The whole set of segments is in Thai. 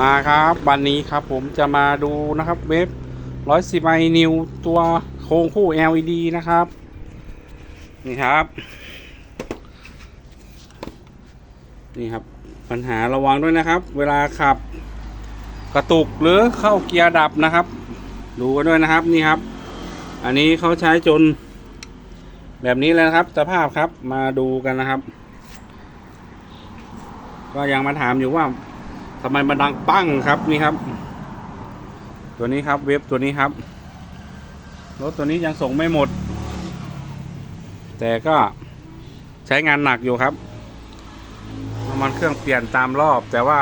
มาครับวันนี้ครับผมจะมาดูนะครับเว็บร้อยสิบไอนิวตัวโครงคู่ LED นะครับ นี่ครับ นี่ครับปัญหาระวังด้วยนะครับ เวลาขับกระตุกหรือเข้าเกียร์ดับนะครับ ดูกันด้วยนะครับนี่ครับ อันนี้เขาใช้จน แบบนี้เลยนะครับสภาพครับมาดูกันนะครับ ก็ยังมาถามอยู่ว่า ทำไมมันดังปั้งครับนี่ครับ ตัวนี้ครับเว็บตัวนี้ครับรถตัวนี้ยังส่งไม่หมด แต่ก็ใช้งานหนักอยู่ครับน้ำมันเครื่องเปลี่ยนตามรอบ แต่ว่า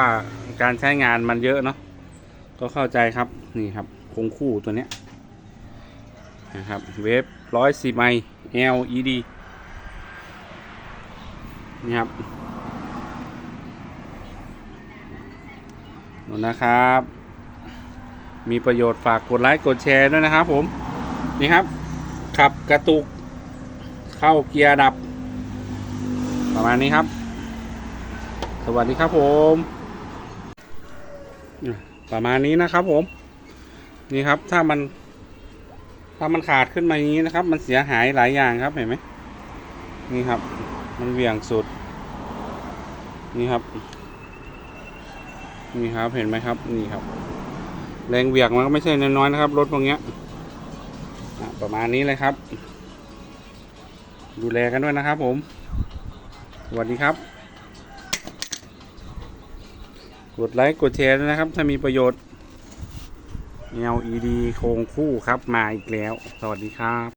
การใช้งานมันเยอะเนาะก็เข้าใจครับนี่ครับคงคู่ตัวเนี้ยนะครับเวฟร้อยสี่ไมล์ LED นี่ครับ นู่นะครับ มีประโยชน์ฝากกดไลค์กดแชร์ด้วยนะครับ ผม นี่ครับ ขับกระตุก เข้าเกียร์ดับ ประมาณนี้ครับ สวัสดีครับผม ประมาณนี้นะครับผม นี่ครับถ้ามัน ถ้ามันขาดขึ้นมาอย่างนี้นะครับ มันเสียหายหลายอย่างครับเห็นไหมนี่ครับ มันเวี่ยงสุด นี่ครับ นี่ครับเห็นไหมครับ นี่ครับ แรงเหวี่ยงมันก็ไม่ใช่น้อยๆนะครับรถพวกเนี้ยประมาณนี้เลยครับ ดูแลกันด้วยนะครับ ผมสวัสดีครับ กดไลค์กดแชร์นะครับ ถ้ามีประโยชน์ LED โครงคู่ครับมาอีกแล้ว สวัสดีครับ